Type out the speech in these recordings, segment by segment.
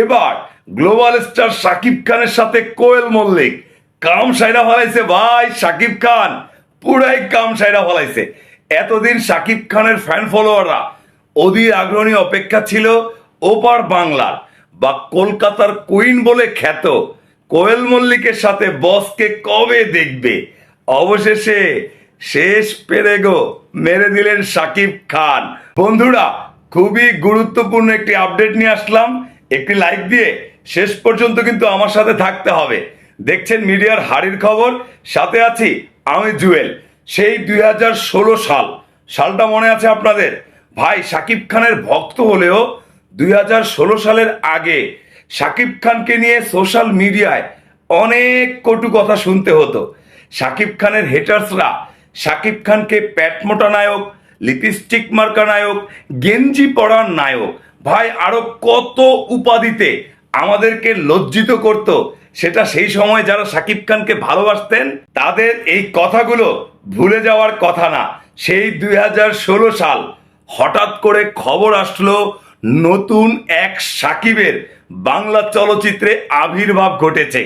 এবার global star Shakib খানের সাথে কোয়েল মল্লিক। কাম সাইরা ফলাইছে, ভাই সাকিব খান। পুরাই কাম সাইরা ফলাইছে। এতদিন সাকিব খানের ফ্যান ফলোয়াররা অধীর আগ্রহী অপেক্ষা ছিল ওপার বাংলার বা কলকাতার কুইন বলে খ্যাত। কোয়েল মল্লিকের সাথে বসকে কবে দেখবে? অবশেষে শেষ পেরেগো মেরে দিলেন সাকিব খান। বন্ধুরা, খুবই গুরুত্বপূর্ণ একটি আপডেট নিয়ে আসলাম। একটি লাইক দিয়ে শেষ পর্যন্ত কিন্তু আমার সাথে থাকতে হবে। দেখছেন মিডিয়ার হাড়ির খবর, সাথে আছি আমি জুয়েল। সেই দু হাজার ষোলো সাল, সালটা মনে আছে আপনাদের? ভাই, সাকিব খানের ভক্ত হলেও দুই হাজার ষোলো সালের আগে সাকিব খানকে নিয়ে সোশ্যাল মিডিয়ায় অনেক কটু কথা শুনতে হতো। সাকিব খানের হেটার্সরা সাকিব খানকে প্যাটমোটা নায়ক, লিপস্টিক মার্কা নায়ক, গেঞ্জি পরার নায়ক ভাই, আরও কত উপাধিতে আমাদেরকে লজ্জিত করত। সেটা সেই সময় যারা সাকিব খানকে ভালোবাসতেন, তাদের এই কথাগুলো ভুলে যাওয়ার কথা না। সেই দু হাজার ষোলো সাল হঠাৎ করে খবর আসলো নতুন এক সাকিবের বাংলা চলচ্চিত্রে আবির্ভাব ঘটেছে।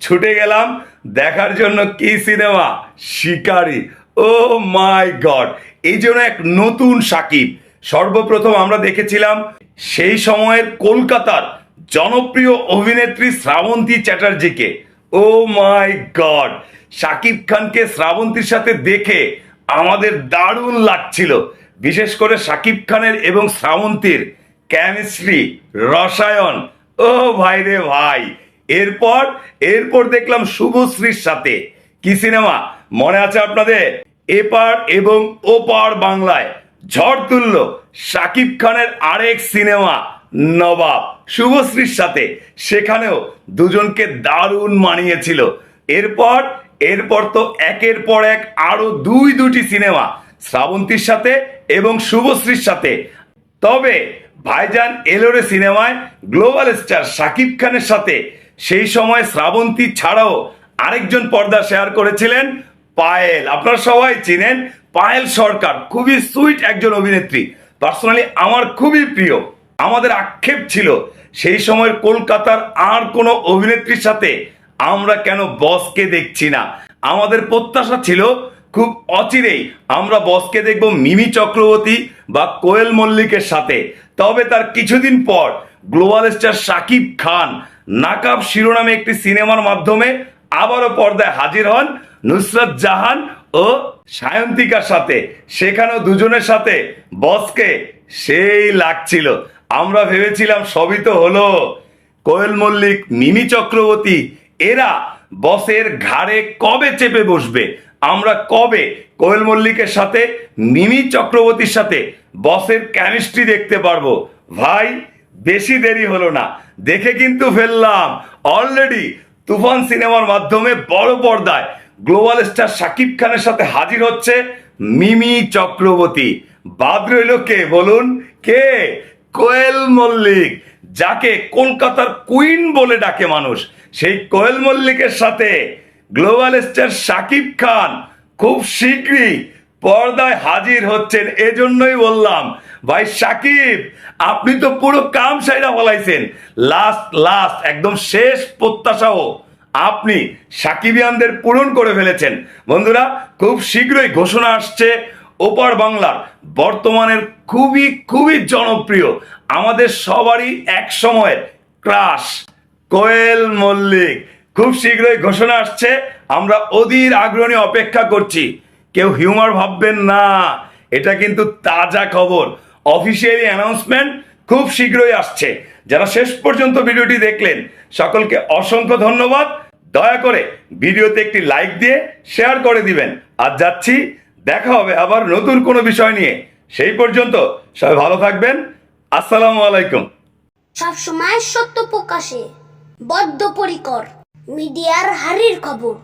ছুটে গেলাম দেখার জন্য কি সিনেমা? শিকারি। Oh my god! এই জন্য এক নতুন সাকিব। সর্বপ্রথম আমরা দেখেছিলাম সেই সময়ের কলকাতার জনপ্রিয় অভিনেত্রী শ্রাবন্তী চ্যাটার্জিকে, ও মাই গড, শাকিব খানকে শ্রাবন্তীর সাথে দেখে আমাদের দারুণ লাগছিল। বিশেষ করে শাকিব খানের এবং শ্রাবন্তীর কেমিস্ট্রি রসায়ন, ও ভাই রে ভাই। এরপর এরপর দেখলাম শুভশ্রীর সাথে। কি সিনেমা? মনে আছে আপনাদের? এপার এবং ওপার বাংলায়। ঝড় তুলল সাকিব খানের আরেক সিনেমা, নবাব। শুভশ্রীর সাথে। সেখানেও দুজনকে দারুণ মানিয়েছিল। এরপর এরপর তো একের পর এক আরও দুই, দুটি সিনেমা, শ্রাবন্তীর সাথে এবং শুভশ্রীর সাথে। তবে ভাইজান এলোরে সিনেমায় গ্লোবাল স্টার সাকিব খানের সাথে। সেই সময় শ্রাবন্তী ছাড়াও আরেকজন পর্দা শেয়ার করেছিলেন পায়েল। আপনারা সবাই চিনেন পায়েল সরকার খুবই সুইট একজন অভিনেত্রী। পার্সোনালি আমার খুবই প্রিয়। আমাদের আক্ষেপ ছিল, সেই সময়ের কলকাতার আর কোনো অভিনেত্রীর সাথে আমরা কেন বসকে দেখছি না? আমাদের প্রত্যাশা ছিল খুব অচিরেই আমরা বসকে দেখব মিমি চক্রবর্তী বা কোয়েল মল্লিকের সাথে। তবে তার কিছুদিন পর গ্লোবাল স্টার সাকিব খান নাকাব শিরোনামে একটি সিনেমার মাধ্যমে আবারও পর্দায় হাজির হন নুসরাত জাহান ও সায়ন্তিকার সাথে, সেখানেও দুজনের সাথে, বসকে সেই লাগছিল। আমরা ভেবেছিলাম সবই তো হলো কোয়েল মল্লিক, মিমি চক্রবর্তী, এরা বসের ঘাড়ে কবে চেপে বসবে? আমরা কবে কোয়েল মল্লিকের সাথে, মিমি চক্রবর্তীর সাথে বসের কেমিস্ট্রি দেখতে পারব? ভাই, বেশি দেরি হলো না। দেখে কিন্তু ফেললাম। অলরেডি তুফান সিনেমার মাধ্যমে বড় পর্দায় গ্লোবাল স্টার সাকিব খানের সাথে হাজির হচ্ছে মিমি চক্রবর্তী। বাদ রইল কে? বলুন কে? কোয়েল মল্লিক, যাকে কলকাতার কুইন বলে ডাকে মানুষ। সেই কোয়েল মল্লিকের সাথে গ্লোবাল স্টার সাকিব খান খুব শীঘ্রই পর্দায় হাজির হচ্ছেন, এজন্যই বললাম। ভাই সাকিব, আপনি তো পুরো কাম সাইরা বলাইছেন লাস্ট লাস্ট একদম শেষ প্রত্যাশাও। আপনি সাকিবিয়ানদের পূরণ করে ফেলেছেন। বন্ধুরা, খুব শীঘ্রই ঘোষণা আসছে ওপার বাংলার। বর্তমানের খুবই খুবই জনপ্রিয়, আমাদের সবারই এক সময়ের ক্রাশ, কোয়েল মল্লিক। খুব শীঘ্রই ঘোষণা আসছে, আমরা অধীর আগ্রহী অপেক্ষা করছি। কেউ হিউমার ভাববেন না, এটা কিন্তু তাজা খবর। অফিসিয়ালি অ্যানাউন্সমেন্ট খুব শীঘ্রই আসছে। যারা শেষ পর্যন্ত ভিডিওটি দেখলেন, সকলকে অসংখ্য ধন্যবাদ। দয়া করে ভিডিওতে একটি লাইক দিয়ে শেয়ার করে দিবেন। আর যাচ্ছি, দেখা হবে আবার নতুন কোনো বিষয় নিয়ে। সেই পর্যন্ত সবাই ভালো থাকবেন। আসসালামু আলাইকুম। সবসময় সত্য প্রকাশে বদ্ধ পরিকর মিডিয়ার হারির খবর।